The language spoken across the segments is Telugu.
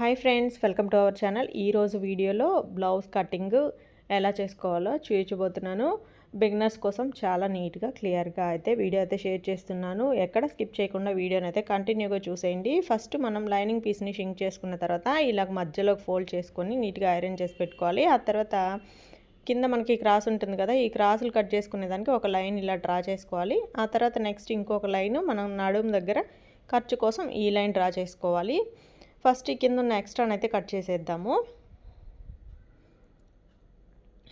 Hi friends welcome to our channel. ఈరోజు వీడియోలో బ్లౌజ్ కటింగ్ ఎలా చేసుకోవాలో చూపించబోతున్నాను బిగినర్స్ కోసం చాలా నీట్గా క్లియర్గా అయితే వీడియో అయితే షేర్ చేస్తున్నాను. ఎక్కడ స్కిప్ చేయకుండా వీడియోని అయితే కంటిన్యూగా చూసేయండి. ఫస్ట్ మనం లైనింగ్ పీస్ని షింక్ చేసుకున్న తర్వాత ఇలా మధ్యలోకి ఫోల్డ్ చేసుకొని నీట్గా ఐరన్ చేసి పెట్టుకోవాలి. ఆ తర్వాత కింద మనకి క్రాస్ ఉంటుంది కదా ఈ క్రాసులు కట్ చేసుకునేదానికి ఒక లైన్ ఇలా డ్రా చేసుకోవాలి. ఆ తర్వాత నెక్స్ట్ ఇంకొక లైన్ మనం నడుము దగ్గర ఖర్చు కోసం ఈ లైన్ డ్రా చేసుకోవాలి. ఫస్ట్ ఈ కింద ఉన్న ఎక్స్ట్రాని అయితే కట్ చేసేద్దాము.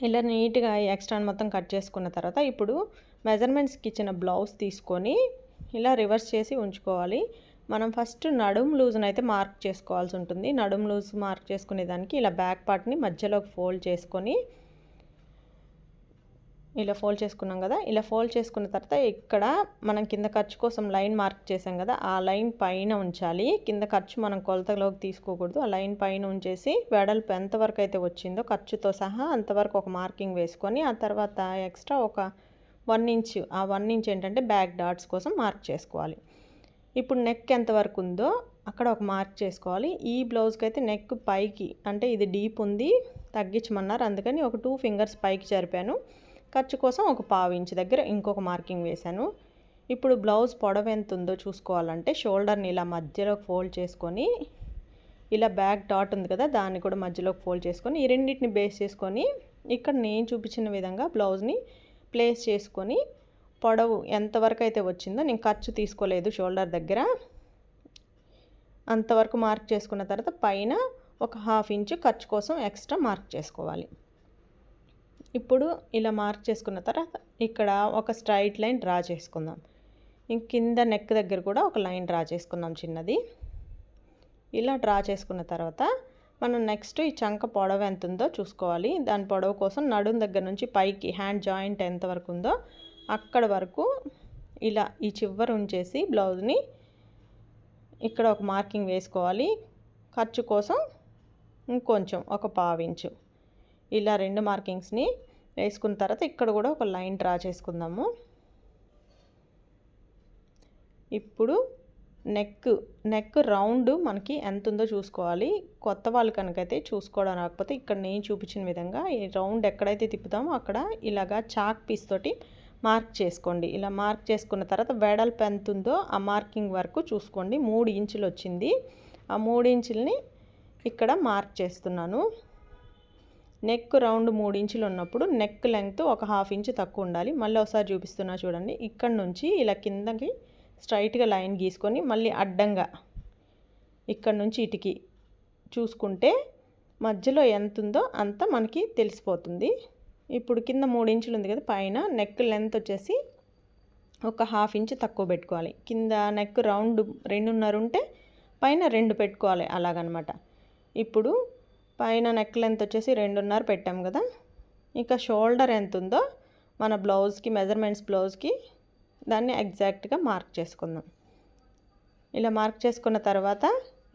ఇలా నీట్గా ఈ ఎక్స్ట్రాని మొత్తం కట్ చేసుకున్న తర్వాత ఇప్పుడు మెజర్మెంట్స్కి ఇచ్చిన బ్లౌజ్ తీసుకొని ఇలా రివర్స్ చేసి ఉంచుకోవాలి. మనం ఫస్ట్ నడుము లూజ్ని అయితే మార్క్ చేసుకోవాల్సి ఉంటుంది. నడుము లూజ్ మార్క్ చేసుకునేదానికి ఇలా బ్యాక్ పార్ట్ని మధ్యలోకి ఫోల్డ్ చేసుకొని ఇలా ఫోల్డ్ చేసుకున్నాం కదా ఇలా ఫోల్డ్ చేసుకున్న తర్వాత ఇక్కడ మనం కింద ఖర్చు కోసం లైన్ మార్క్ చేసాం కదా ఆ లైన్ పైన ఉంచాలి. కింద ఖర్చు మనం కొలతలోకి తీసుకోకూడదు. ఆ లైన్ పైన ఉంచేసి వెడల్పు ఎంతవరకు అయితే వచ్చిందో ఖర్చుతో సహా అంతవరకు ఒక మార్కింగ్ వేసుకొని ఆ తర్వాత ఎక్స్ట్రా ఒక వన్ ఇంచ్ ఆ వన్ ఇంచ్ ఏంటంటే బ్యాక్ డాట్స్ కోసం మార్క్ చేసుకోవాలి. ఇప్పుడు నెక్ ఎంతవరకు ఉందో అక్కడ ఒక మార్క్ చేసుకోవాలి. ఈ బ్లౌజ్కి అయితే నెక్ పైకి అంటే ఇది డీప్ ఉంది తగ్గించమన్నారు. అందుకని ఒక టూ ఫింగర్స్ పైకి జరిపాను. ఖర్చు కోసం ఒక పావు ఇంచ్ దగ్గర ఇంకొక మార్కింగ్ వేశాను. ఇప్పుడు బ్లౌజ్ పొడవు ఎంత ఉందో చూసుకోవాలంటే షోల్డర్ని ఇలా మధ్యలో ఫోల్డ్ చేసుకొని ఇలా బ్యాక్ డాట్ ఉంది కదా దాన్ని కూడా మధ్యలో ఫోల్డ్ చేసుకొని ఈ రెండింటిని బేస్ చేసుకొని ఇక్కడ నేను చూపించిన విధంగా బ్లౌజ్ని ప్లేస్ చేసుకొని పొడవు ఎంతవరకు అయితే వచ్చిందో నేను ఖర్చు తీసుకోలేదు షోల్డర్ దగ్గర. అంతవరకు మార్క్ చేసుకున్న తర్వాత పైన ఒక హాఫ్ ఇంచు ఖర్చు కోసం ఎక్స్ట్రా మార్క్ చేసుకోవాలి. ఇప్పుడు ఇలా మార్క్ చేసుకున్న తర్వాత ఇక్కడ ఒక స్ట్రైట్ లైన్ డ్రా చేసుకుందాం. ఇంక కింద నెక్ దగ్గర కూడా ఒక లైన్ డ్రా చేసుకుందాం చిన్నది. ఇలా డ్రా చేసుకున్న తర్వాత మనం నెక్స్ట్ ఈ చంక పొడవు ఎంత ఉందో చూసుకోవాలి. దాని పొడవు కోసం నడుం దగ్గర నుంచి పైకి హ్యాండ్ జాయింట్ ఎంత వరకు ఉందో అక్కడ వరకు ఇలా ఈ చివరి ఉంచేసి బ్లౌజ్ని ఇక్కడ ఒక మార్కింగ్ వేసుకోవాలి. ఖర్చు కోసం ఇంకొంచెం ఒక పావించు ఇలా రెండు మార్కింగ్స్ని వేసుకున్న తర్వాత ఇక్కడ కూడా ఒక లైన్ డ్రా చేసుకుందాము. ఇప్పుడు నెక్ నెక్ రౌండ్ మనకి ఎంత ఉందో చూసుకోవాలి. కొత్త వాళ్ళు కనుకైతే చూసుకోవడం రాకపోతే ఇక్కడ నేను చూపించిన విధంగా ఈ రౌండ్ ఎక్కడైతే తిప్పుతామో అక్కడ ఇలాగా చాక్ పీస్ తోటి మార్క్ చేసుకోండి. ఇలా మార్క్ చేసుకున్న తర్వాత వెడల్పు ఎంత ఉందో ఆ మార్కింగ్ వరకు చూసుకోండి. మూడు ఇంచులు వచ్చింది. ఆ మూడు ఇంచుల్ని ఇక్కడ మార్క్ చేస్తున్నాను. నెక్ రౌండ్ మూడు ఇంచులు ఉన్నప్పుడు నెక్ లెంగ్త్ ఒక హాఫ్ ఇంచ్ తక్కువ ఉండాలి. మళ్ళీ ఒకసారి చూపిస్తున్నా చూడండి. ఇక్కడ నుంచి ఇలా కిందకి స్ట్రైట్గా లైన్ గీసుకొని మళ్ళీ అడ్డంగా ఇక్కడ నుంచి ఇటుకి చూసుకుంటే మధ్యలో ఎంత ఉందో అంత మనకి తెలిసిపోతుంది. ఇప్పుడు కింద మూడు ఇంచులు ఉంది కదా పైన నెక్ లెంత్ వచ్చేసి ఒక హాఫ్ ఇంచ్ తక్కువ పెట్టుకోవాలి. కింద నెక్ రౌండ్ రెండున్నర ఉంటే పైన రెండు పెట్టుకోవాలి అలాగనమాట. ఇప్పుడు పైన నెక్ లెంత్ వచ్చేసి రెండున్నర పెట్టాం కదా. ఇంకా షోల్డర్ ఎంత ఉందో మన బ్లౌజ్కి మెజర్మెంట్స్ బ్లౌజ్కి దాన్ని ఎగ్జాక్ట్గా మార్క్ చేసుకుందాం. ఇలా మార్క్ చేసుకున్న తర్వాత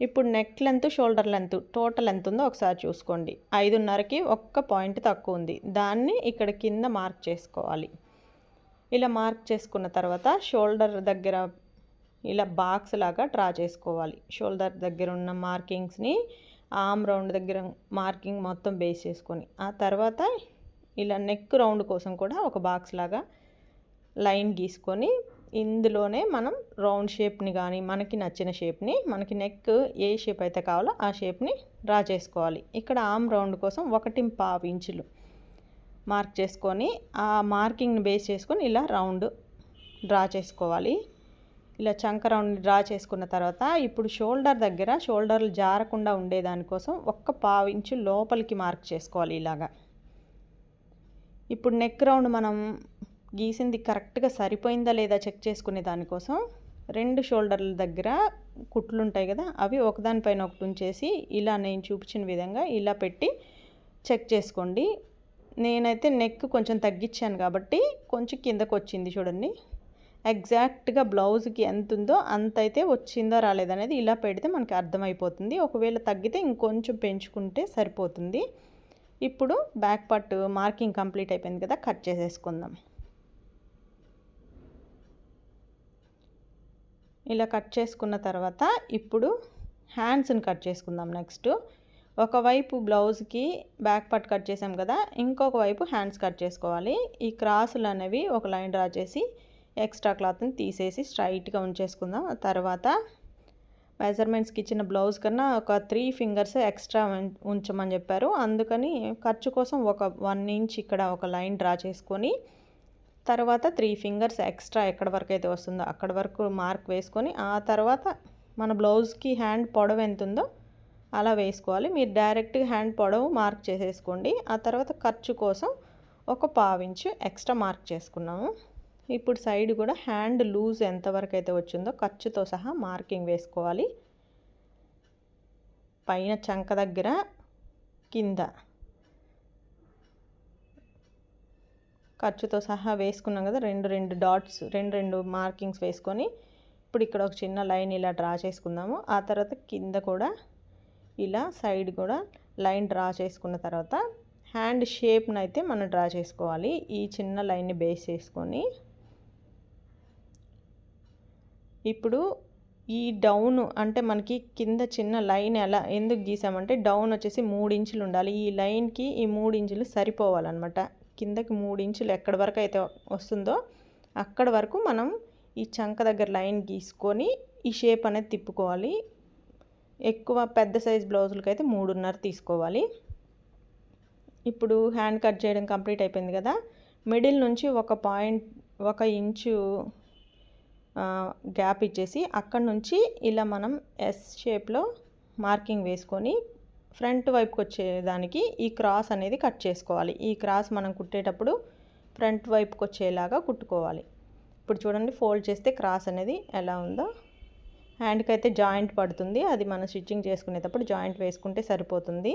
ఇప్పుడు neck length shoulder length total ఎంత ఉందో ఒకసారి చూసుకోండి. ఐదున్నరకి ఒక్క పాయింట్ తక్కువ ఉంది. దాన్ని ఇక్కడ కింద మార్క్ చేసుకోవాలి. ఇలా మార్క్ చేసుకున్న తర్వాత షోల్డర్ దగ్గర ఇలా బాక్స్ లాగా డ్రా చేసుకోవాలి. షోల్డర్ దగ్గర ఉన్న మార్కింగ్స్ని ఆమ్ రౌండ్ దగ్గర మార్కింగ్ మొత్తం బేస్ చేసుకొని ఆ తర్వాత ఇలా నెక్ రౌండ్ కోసం కూడా ఒక బాక్స్ లాగా లైన్ గీసుకొని ఇందులోనే మనం రౌండ్ షేప్ని కానీ మనకి నచ్చిన షేప్ని మనకి నెక్ ఏ షేప్ అయితే కావాలో ఆ షేప్ని డ్రా చేసుకోవాలి. ఇక్కడ ఆమ్ రౌండ్ కోసం ఒకటి పావు ఇంచులు మార్క్ చేసుకొని ఆ మార్కింగ్ని బేస్ చేసుకొని ఇలా రౌండ్ డ్రా చేసుకోవాలి. ఇలా చంక రౌండ్ డ్రా చేసుకున్న తర్వాత ఇప్పుడు షోల్డర్ దగ్గర షోల్డర్లు జారకుండా ఉండేదానికోసం ఒక్క పావు ఇంచు లోపలికి మార్క్ చేసుకోవాలి ఇలాగా. ఇప్పుడు నెక్ రౌండ్ మనం గీసింది కరెక్ట్గా సరిపోయిందా లేదా చెక్ చేసుకునే దానికోసం రెండు షోల్డర్ల దగ్గర కుట్లు ఉంటాయి కదా అవి ఒకదానిపైన ఒకటి ఉంచేసి ఇలా నేను చూపించిన విధంగా ఇలా పెట్టి చెక్ చేసుకోండి. నేనైతే నెక్ కొంచెం తగ్గించాను కాబట్టి కొంచెం కిందకు వచ్చింది చూడండి. ఎగ్జాక్ట్గా బ్లౌజ్కి ఎంత ఉందో అంత అయితే వచ్చిందో రాలేదనేది ఇలా పెడితే మనకి అర్థమైపోతుంది. ఒకవేళ తగ్గితే ఇంకొంచెం పెంచుకుంటే సరిపోతుంది. ఇప్పుడు బ్యాక్ పార్ట్ మార్కింగ్ కంప్లీట్ అయిపోయింది కదా కట్ చేసేసుకుందాం. ఇలా కట్ చేసుకున్న తర్వాత ఇప్పుడు హ్యాండ్స్ని కట్ చేసుకుందాం నెక్స్ట్. ఒకవైపు బ్లౌజ్కి బ్యాక్ పార్ట్ కట్ చేసాం కదా ఇంకొక వైపు హ్యాండ్స్ కట్ చేసుకోవాలి. ఈ క్రాసులు అనేవి ఒక లైన్ డ్రా చేసి ఎక్స్ట్రా క్లాత్ని తీసేసి స్ట్రైట్గా ఉంచేసుకుందాం. తర్వాత మెజర్మెంట్స్కి ఇచ్చిన బ్లౌజ్ కన్నా ఒక త్రీ ఫింగర్స్ ఎక్స్ట్రా ఉంచమని చెప్పారు. అందుకని ఖర్చు కోసం ఒక వన్ ఇంచ్ ఇక్కడ ఒక లైన్ డ్రా చేసుకొని తర్వాత త్రీ ఫింగర్స్ ఎక్స్ట్రా ఎక్కడ వరకు అయితే వస్తుందో అక్కడ వరకు మార్క్ వేసుకొని ఆ తర్వాత మన బ్లౌజ్కి హ్యాండ్ పొడవు ఎంత ఉందో అలా వేసుకోవాలి. మీరు డైరెక్ట్గా హ్యాండ్ పొడవు మార్క్ చేసేసుకోండి. ఆ తర్వాత ఖర్చు కోసం ఒక పావించు ఎక్స్ట్రా మార్క్ చేసుకున్నాము. ఇప్పుడు సైడ్ కూడా హ్యాండ్ లూజ్ ఎంతవరకు అయితే వచ్చిందో ఖర్చుతో సహా మార్కింగ్ వేసుకోవాలి. పైన చంక దగ్గర కింద ఖర్చుతో సహా వేసుకున్నాం కదా రెండు రెండు డాట్స్ రెండు రెండు మార్కింగ్స్ వేసుకొని ఇప్పుడు ఇక్కడ ఒక చిన్న లైన్ ఇలా డ్రా చేసుకుందాము. ఆ తర్వాత కింద కూడా ఇలా సైడ్ కూడా లైన్ డ్రా చేసుకున్న తర్వాత హ్యాండ్ షేప్ని అయితే మనం డ్రా చేసుకోవాలి. ఈ చిన్న లైన్ని బేస్ చేసుకొని ఇప్పుడు ఈ డౌన్ అంటే మనకి కింద చిన్న లైన్ ఎలా ఎందుకు గీసామంటే డౌన్ వచ్చేసి మూడు ఇంచులు ఉండాలి. ఈ లైన్కి ఈ మూడు ఇంచులు సరిపోవాలన్నమాట. కిందకి మూడు ఇంచులు ఎక్కడి వరకు అయితే వస్తుందో అక్కడ వరకు మనం ఈ చంక దగ్గర లైన్ గీసుకొని ఈ షేప్ అనేది తిప్పుకోవాలి. ఎక్కువ పెద్ద సైజ్ బ్లౌజులకి అయితే మూడున్నర తీసుకోవాలి. ఇప్పుడు హ్యాండ్ కట్ చేయడం కంప్లీట్ అయిపోయింది కదా. మిడిల్ నుంచి ఒక పాయింట్ ఒక ఇంచు గ్యాప్ ఇచ్చేసి అక్కడి నుంచి ఇలా మనం ఎస్ షేప్లో మార్కింగ్ వేసుకొని ఫ్రంట్ వైపుకి వచ్చేదానికి ఈ క్రాస్ అనేది కట్ చేసుకోవాలి. ఈ క్రాస్ మనం కుట్టేటప్పుడు ఫ్రంట్ వైపుకి వచ్చేలాగా కుట్టుకోవాలి. ఇప్పుడు చూడండి ఫోల్డ్ చేస్తే క్రాస్ అనేది ఎలా ఉందో. హ్యాండ్కి అయితే జాయింట్ పడుతుంది. అది మనం స్టిచ్చింగ్ చేసుకునేటప్పుడు జాయింట్ వేసుకుంటే సరిపోతుంది.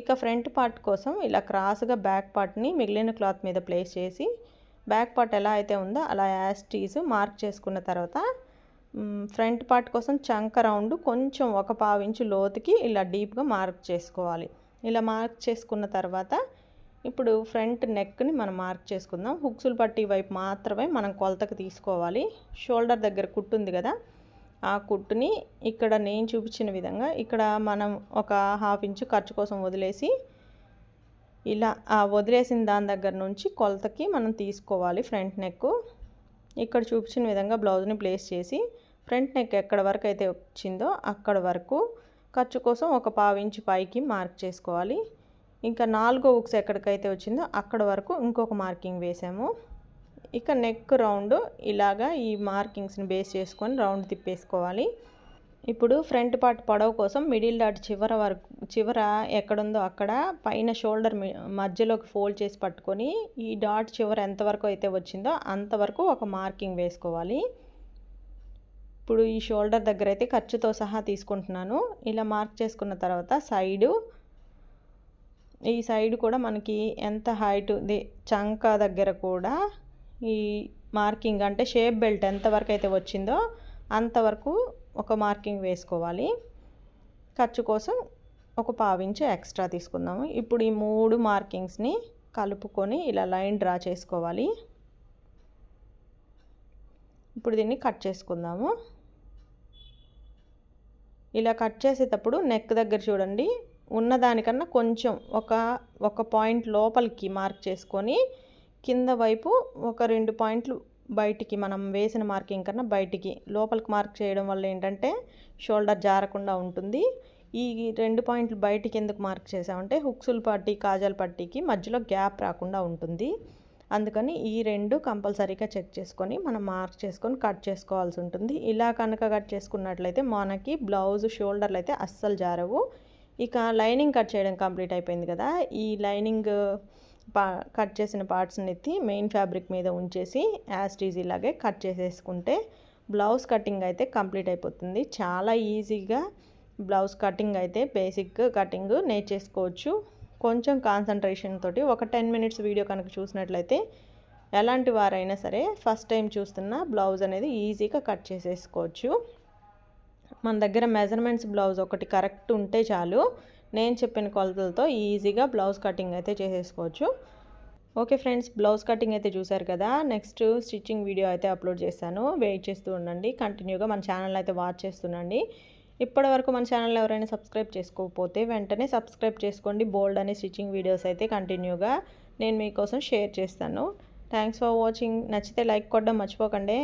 ఇక ఫ్రంట్ పార్ట్ కోసం ఇలా క్రాస్గా బ్యాక్ పార్ట్ని మిగిలిన క్లాత్ మీద ప్లేస్ చేసి బ్యాక్ పార్ట్ ఎలా అయితే ఉందో అలా యాస్టీస్ మార్క్ చేసుకున్న తర్వాత ఫ్రంట్ పార్ట్ కోసం చంక రౌండ్ కొంచెం ఒక పావించు లోతుకి ఇలా డీప్గా మార్క్ చేసుకోవాలి. ఇలా మార్క్ చేసుకున్న తర్వాత ఇప్పుడు ఫ్రంట్ నెక్ని మనం మార్క్ చేసుకుందాం. హుక్సులు పట్టి వైపు మాత్రమే మనం కొలతకు తీసుకోవాలి. షోల్డర్ దగ్గర కుట్టు ఉంది కదా ఆ కుట్టుని ఇక్కడ నేను చూపించిన విధంగా ఇక్కడ మనం ఒక హాఫ్ ఇంచు ఖర్చు కోసం వదిలేసి ఇలా ఆ వదిలేసిన దాని దగ్గర నుంచి కొలతకి మనం తీసుకోవాలి ఫ్రంట్ నెక్ ఇక్కడ చూపించిన విధంగా బ్లౌజ్ని ప్లేస్ చేసి ఫ్రంట్ నెక్ ఎక్కడ వరకు అయితే వచ్చిందో అక్కడ వరకు ఖర్చు కోసం ఒక పావించి పైకి మార్క్ చేసుకోవాలి. ఇంకా నాలుగో ఉక్స్ ఎక్కడికైతే వచ్చిందో అక్కడ వరకు ఇంకొక మార్కింగ్ వేసాము. ఇక నెక్ రౌండ్ ఇలాగా ఈ మార్కింగ్స్ని బేస్ చేసుకొని రౌండ్ తిప్పేసుకోవాలి. ఇప్పుడు ఫ్రంట్ పార్ట్ పొడవు కోసం మిడిల్ డాట్ చివర వరకు చివర ఎక్కడుందో అక్కడ పైన షోల్డర్ మధ్యలోకి ఫోల్డ్ చేసి పట్టుకొని ఈ డాట్ చివర ఎంతవరకు అయితే వచ్చిందో అంతవరకు ఒక మార్కింగ్ వేసుకోవాలి. ఇప్పుడు ఈ షోల్డర్ దగ్గర అయితే ఖర్చుతో సహా తీసుకుంటున్నాను. ఇలా మార్క్ చేసుకున్న తర్వాత సైడు ఈ సైడ్ కూడా మనకి ఎంత హైట్ చంక దగ్గర కూడా ఈ మార్కింగ్ అంటే షేప్ బెల్ట్ ఎంతవరకు అయితే వచ్చిందో అంతవరకు ఒక మార్కింగ్ వేసుకోవాలి. ఖర్చు కోసం ఒక పావించు ఎక్స్ట్రా తీసుకుందాము. ఇప్పుడు ఈ మూడు మార్కింగ్స్ని కలుపుకొని ఇలా లైన్ డ్రా చేసుకోవాలి. ఇప్పుడు దీన్ని కట్ చేసుకుందాము. ఇలా కట్ చేసేటప్పుడు నెక్ దగ్గర చూడండి. ఉన్నదానికన్నా కొంచెం ఒక ఒక పాయింట్ లోపలికి మార్క్ చేసుకొని కింద వైపు ఒక రెండు పాయింట్లు బయటికి మనం వేసిన మార్కింగ్ కన్నా బయటికి లోపలికి మార్క్ చేయడం వల్ల ఏంటంటే షోల్డర్ జారకుండా ఉంటుంది. ఈ రెండు పాయింట్లు బయటికి ఎందుకు మార్క్ చేసామంటే హుక్సుల పట్టి కాజల్ పట్టీకి మధ్యలో గ్యాప్ రాకుండా ఉంటుంది. అందుకని ఈ రెండు కంపల్సరీగా చెక్ చేసుకొని మనం మార్క్ చేసుకొని కట్ చేసుకోవాల్సి ఉంటుంది. ఇలా కనుక కట్ చేసుకున్నట్లయితే మనకి బ్లౌజ్ షోల్డర్లు అయితే అస్సలు జారవు. ఇక లైనింగ్ కట్ చేయడం కంప్లీట్ అయిపోయింది కదా. ఈ లైనింగ్ పా కట్ చేసిన పార్ట్స్ని ఎత్తి మెయిన్ ఫ్యాబ్రిక్ మీద ఉంచేసి యాస్టీజ్ ఇలాగే కట్ చేసేసుకుంటే బ్లౌజ్ కటింగ్ అయితే కంప్లీట్ అయిపోతుంది. చాలా ఈజీగా బ్లౌజ్ కటింగ్ అయితే బేసిక్ కటింగ్ నేర్చేసుకోవచ్చు. కొంచెం కాన్సన్ట్రేషన్ తోటి ఒక టెన్ మినిట్స్ వీడియో కనుక చూసినట్లయితే ఎలాంటి వారైనా సరే ఫస్ట్ టైం చూస్తున్న బ్లౌజ్ అనేది ఈజీగా కట్ చేసేసుకోవచ్చు. మన దగ్గర మెజర్మెంట్స్ బ్లౌజ్ ఒకటి కరెక్ట్ ఉంటే చాలు. నేను చెప్పిన కొలతలతో ఈజీగా బ్లౌజ్ కటింగ్ అయితే చేసేసుకోవచ్చు. ఓకే ఫ్రెండ్స్ బ్లౌజ్ కటింగ్ అయితే చూసారు కదా? నెక్స్ట్ స్టిచ్చింగ్ వీడియో అయితే అప్లోడ్ చేశాను వెయిట్ చేస్తూ ఉండండి. కంటిన్యూగా మన ఛానల్ అయితే వాచ్ చేస్తుండండి. ఇప్పటి వరకు మన ఛానల్ ఎవరైనా సబ్స్క్రైబ్ చేసుకోకపోతే వెంటనే సబ్స్క్రైబ్ చేసుకోండి. బోల్డ్ అనే స్టిచ్చింగ్ వీడియోస్ అయితే కంటిన్యూగా నేను మీకోసం షేర్ చేస్తాను. Thanks for watching. నచ్చితే లైక్ కొట్టడం మర్చిపోకండి.